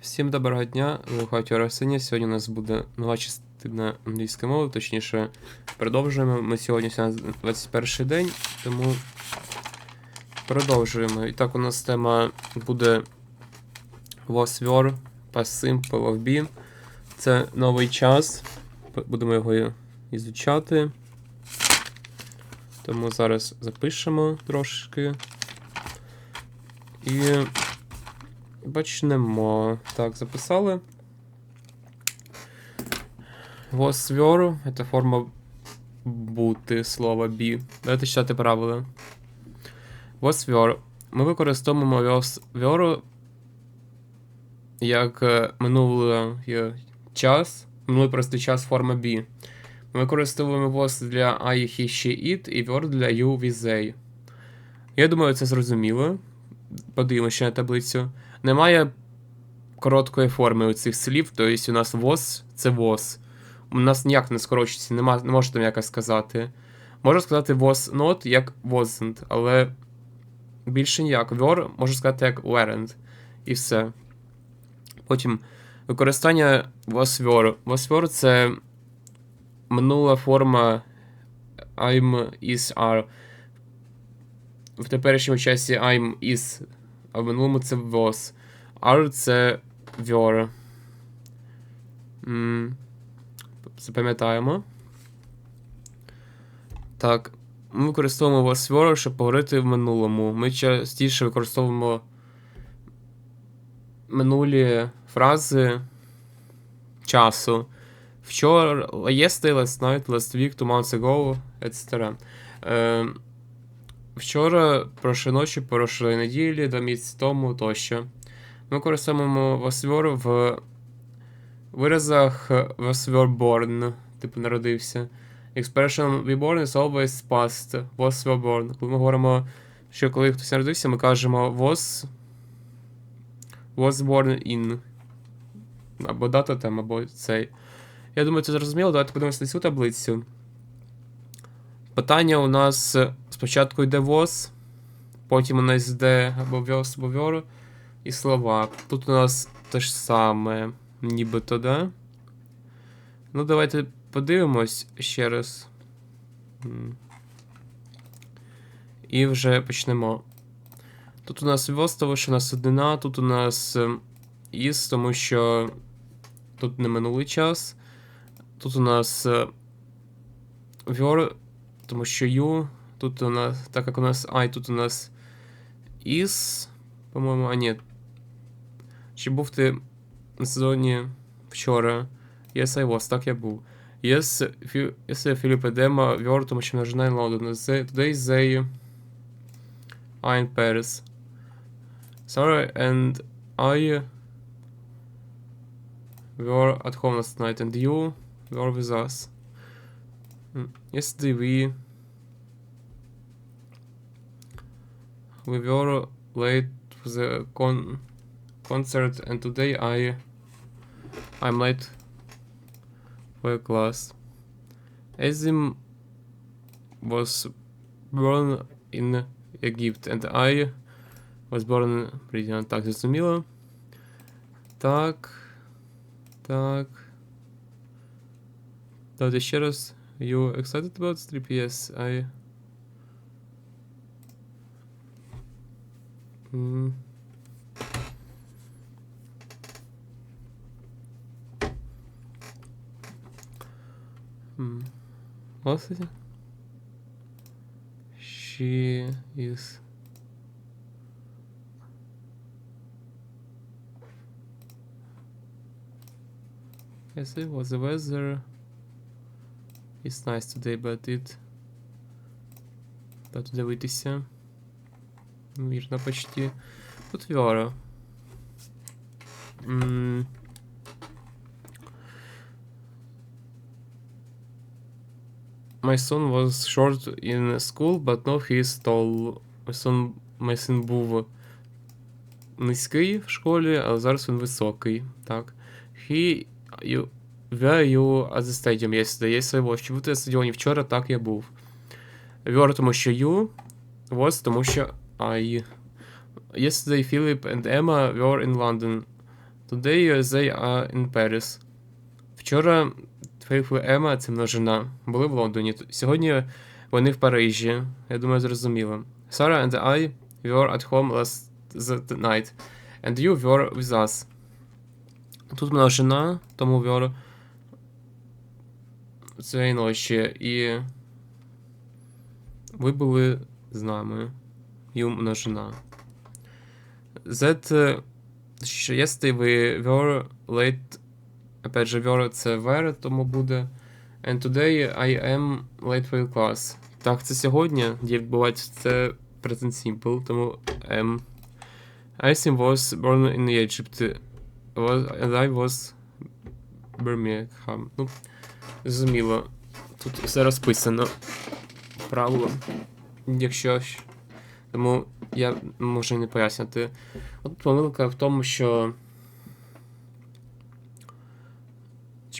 Всім доброго дня, ви хаті Росиня. Сьогодні у нас буде нова частина англійської мови, точніше, продовжуємо. Ми сьогодні 21 день, тому продовжуємо. І так, у нас тема буде Was Your Past Simple of Be. Це новий час. Будемо його ізучати. Тому зараз запишемо трошки. І Почнемо. Так, записали. Was were – це форма бути слова be. Давайте читати правила. Was were. Ми використовуємо was were як е, минулий час. Минулий простий час форма be. Ми використовуємо was для I, he, she, it і were для you, we, they. Я думаю, це зрозуміло. Подивимося ще на таблицю. Немає короткої форми у цих слів, тобто у нас was це was. У нас ніяк не скорочується, нема, не можу там якось сказати. Можу сказати was not як wasn't, але більше ніяк. Were можу сказати як weren't. І все. Потім використання was were. Was were це минула форма I'm, is, are. В теперішньому часі I'm is а в минулому це was. Are це were. М, Запам'ятаємо. Так. Ми використовуємо was were, щоб поговорити в минулому. Ми частіше використовуємо минулі фрази часу. Вчора, yesterday, last night, last week, two months ago, etc. Е, Вчора, прошлої ночі, прошлої неділі, два місяці тому тощо. Ми використовуємо was в виразах was were типу народився. Expression we born is always past. Was were born. Коли ми говоримо, що коли хтось народився, ми кажемо was was born in. Або дата там, або цей. Я думаю, це зрозуміло. Давайте подивимося на цю таблицю. Питання у нас спочатку йде was, потім у нас йде або вьос, або вьор, і слова. Тут у нас те ж саме, нібито, да? Ну, давайте подивимось ще раз. І вже почнемо. Тут у нас тому що у нас однина, тут у нас е, is, тому що тут не минулий час. Тут у нас е, were, тому що you, тут у нас, так як у нас I, тут у нас is, по-моєму, а ні. Чи був ти на сезоні вчора? Yes, I was, так я був. Yes, Фі- yes, Філіп Едема, were, тому що множина in London. They- Today they are in Paris. Sorry, and I were at home last night, and you were with us. Mm, Yesterday we we were late for the con concert and today I I'm late for class. Azim was born in Egypt and I was born Britain. Так, зрозуміло. Так. Так. Давайте ще раз. You excited about strip? Yes, I. Mm. Hmm. What's it? She is. Yes, it was the weather. It's nice today, but it... Дату дивитися. Вірно, почти. Тут Віора. М. My son was short in school, but now he is tall. My son, my son був низький в школі, але зараз він високий. Так. He, you, were you at the stadium yesterday? Yes, I was. Чи був ти на стадіоні вчора? Так, я був. Were, тому що you. Was, тому що I. Yesterday Philip and Emma were in London. Today they are in Paris. Вчора Фейф і Ема, це множина, були в Лондоні. Сьогодні вони в Парижі. Я думаю, зрозуміло. Sarah and I were at home last night. And you were with us. Тут множина, тому were цієї ночі. І ви були з нами. You множина. That що yesterday we were late. Опять же, were це were, тому буде. And today I am late for your class. Так, це сьогодні, де відбувається це present simple, тому am. Айсім was born in Egypt. Was, and I was Birmingham. Ну, зрозуміло. Тут все розписано. Правило. Якщо. щ- Тому я можу і не пояснити. От помилка в тому, що.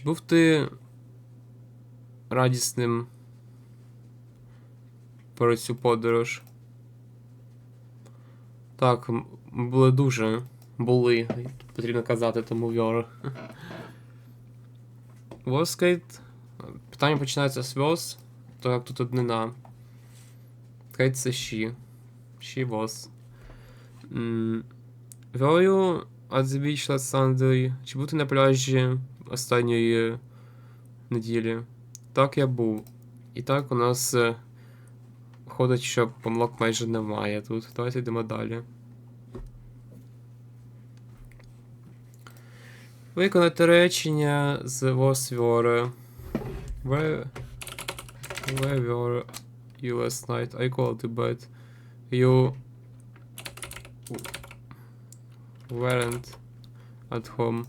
Чи був ти радісним про цю подорож? Так, були дуже. Були. Потрібно казати, тому вьор. Воскейт. Питання починається з вос, то як тут однина. Кейт це you at the beach last Sunday? Чи був ти на пляжі останньої неділі? Так, я був. І так у нас е, виходить, що помилок майже немає тут. Давайте йдемо далі. Виконати речення з was were. Where, where were you last night? I called you bed. You weren't at home.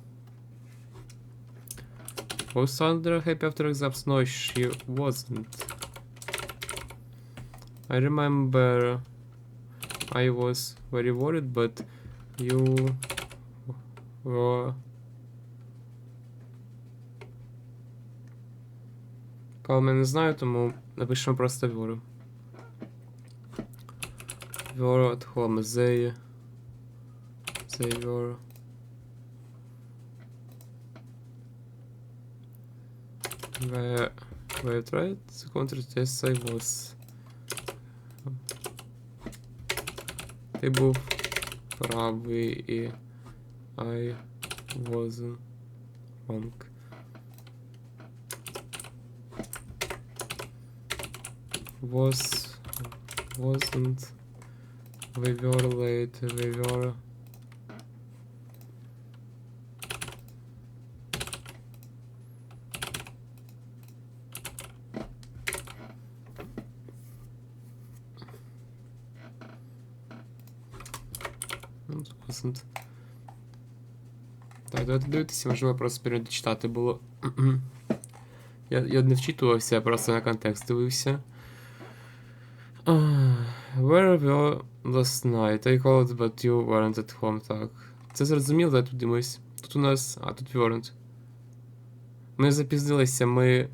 Was Sandra happy after exams? No, she wasn't. I remember I was very worried, but you were. Кого не знаю, тому напишемо просто віру. were at home. They they were were were right the contract yes I was Ти був правий і I wasn't wrong. Was wasn't We were late, we were... Ну. Так, давайте дивитися, можливо, просто перечитати було. я, я не вчитувався, я просто на контекст дивився. Ah, Where were last night? I called, but you weren't at home, так. Це зрозуміло, давай тут дивимось. Тут у нас. А, тут weren't. Ми запізнилися, ми.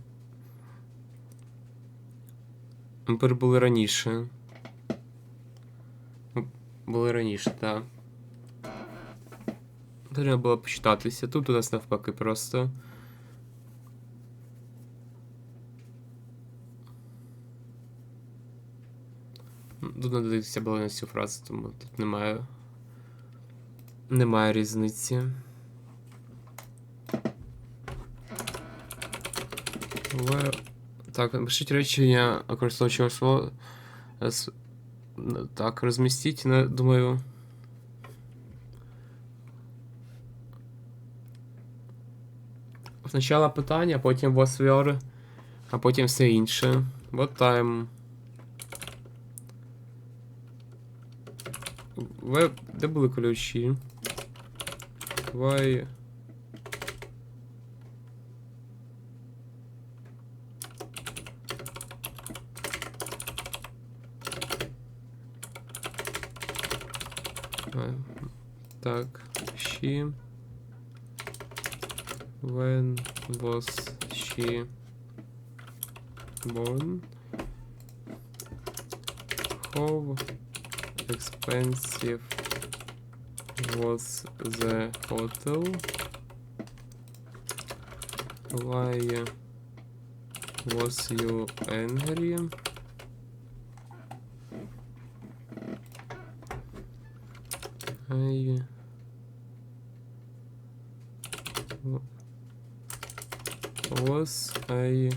Ми перебули раніше. Ми були раніше, так. Треба було почитатися. Тут у нас навпаки просто. Тут не дивитися було на цю фразу, тому тут немає. Немає різниці. Але... Так, пишіть речення використовуючого слово. С- Так, розмістіть, думаю. Спочатку питання, потім was were, а потім все інше. What time? Ви... Де були ключі? Why... А, Так, she... When was she born? How expensive was the hotel? Why was you angry? I was I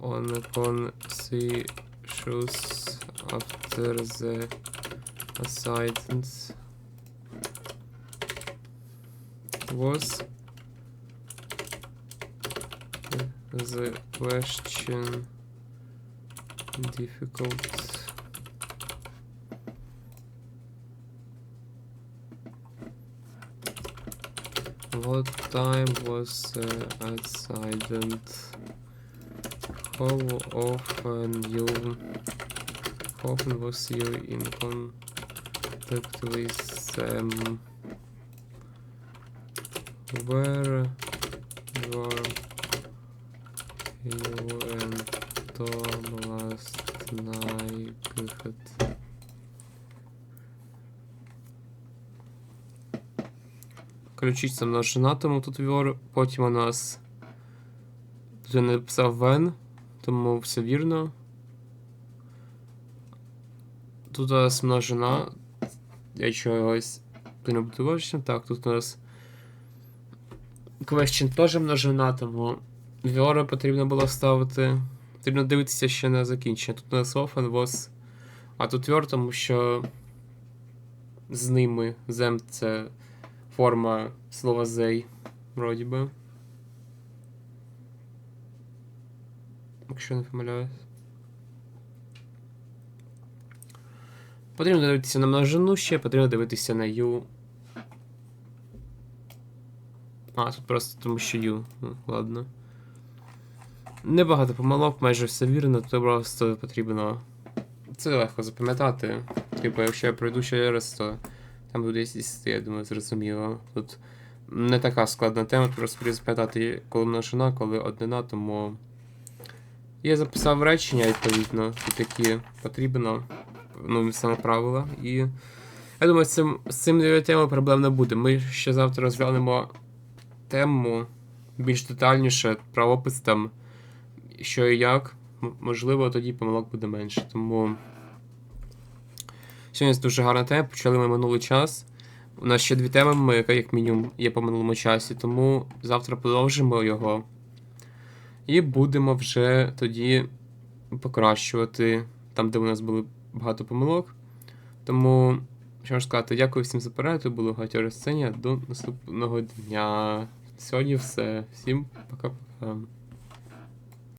on conscious after the accident was the question difficult what time was the accident? How often you how often was you in contact with them? Where were you and Tom Ключиця множина, тому тут вір. Потім у нас. Тут я написав Вен, тому все вірно. Тут у нас множина. Я чогось не будувався. Так, тут у нас. Question теж множина, тому Віора потрібно було ставити. Потрібно дивитися ще на закінчення. Тут у нас often was. А тут вір, тому що з ними зем це форма слова зей, вроді би. Якщо не помиляюсь. Потрібно дивитися на множину ще, потрібно дивитися на U. А, тут просто тому що U. Ну, ладно. Небагато помилок, майже все вірно, то просто потрібно. Це легко запам'ятати. Типу, якщо я пройду ще раз, то там буде 10, я думаю, зрозуміло. Тут не така складна тема, просто запам'ятати, коли множина, коли однина, тому. Я записав речення, відповідно, і такі потрібно. Ну, саме правила. І. Я думаю, з цим, з цим темою проблем не буде. Ми ще завтра розглянемо тему більш детальніше, правопис там, що і як. Можливо, тоді помилок буде менше. Тому. Сьогодні дуже гарна тема. Почали ми минулий час. У нас ще дві теми, яка як мінімум є по минулому часі, тому завтра продовжимо його. І будемо вже тоді покращувати там, де у нас були багато помилок. Тому, що можу сказати, дякую всім за перегляд, було багато розціння. До наступного дня. Сьогодні все. Всім пока-пока.